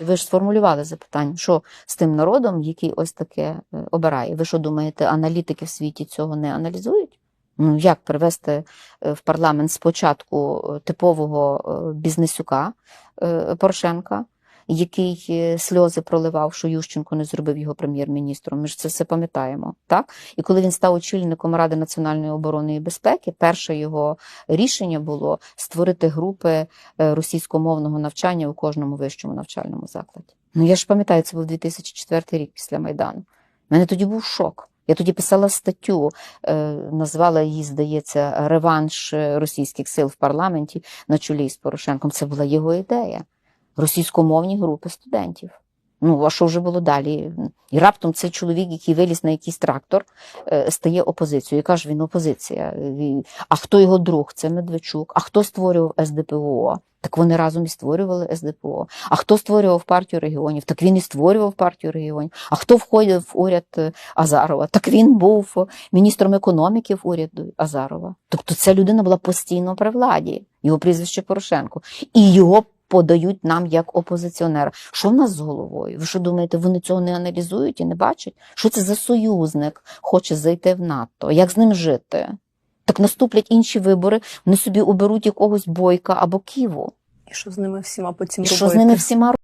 Ви ж сформулювали запитання, що з тим народом, який ось таке е, обирає. Ви що думаєте, аналітики в світі цього не аналізують? Ну як привести е, в парламент спочатку е, типового бізнесюка Порошенка, який е, сльози проливав, що Ющенко не зробив його прем'єр-міністром. Ми ж це все пам'ятаємо. Так? І коли він став очільником Ради національної оборони і безпеки, перше його рішення було створити групи е, російськомовного навчання у кожному вищому навчальному закладі. Ну я ж пам'ятаю, це був 2004 рік після Майдану. У мене тоді був шок. Я тоді писала статтю, е, назвала її, здається, реванш російських сил в парламенті на чолі з Порошенком. Це була його ідея. Російськомовні групи студентів. Ну, а що вже було далі? І раптом цей чоловік, який виліз на якийсь трактор, е, стає опозицією. Яка ж він опозиція? А хто його друг? Це Медведчук. А хто створював СДПО? Так вони разом і створювали СДПО. А хто створював партію регіонів? Так він і створював партію регіонів. А хто входив в уряд е, Азарова? Так він був міністром економіки в уряду Азарова. Тобто ця людина була постійно при владі, його прізвище Порошенко. І його подають нам як опозиціонера. Що в нас з головою? Ви що думаєте, вони цього не аналізують і не бачать? Що це за союзник хоче зайти в НАТО? Як з ним жити? Так наступлять інші вибори, вони собі оберуть якогось бойка або ківу. І що з ними всіма потім І робити? що з ними всіма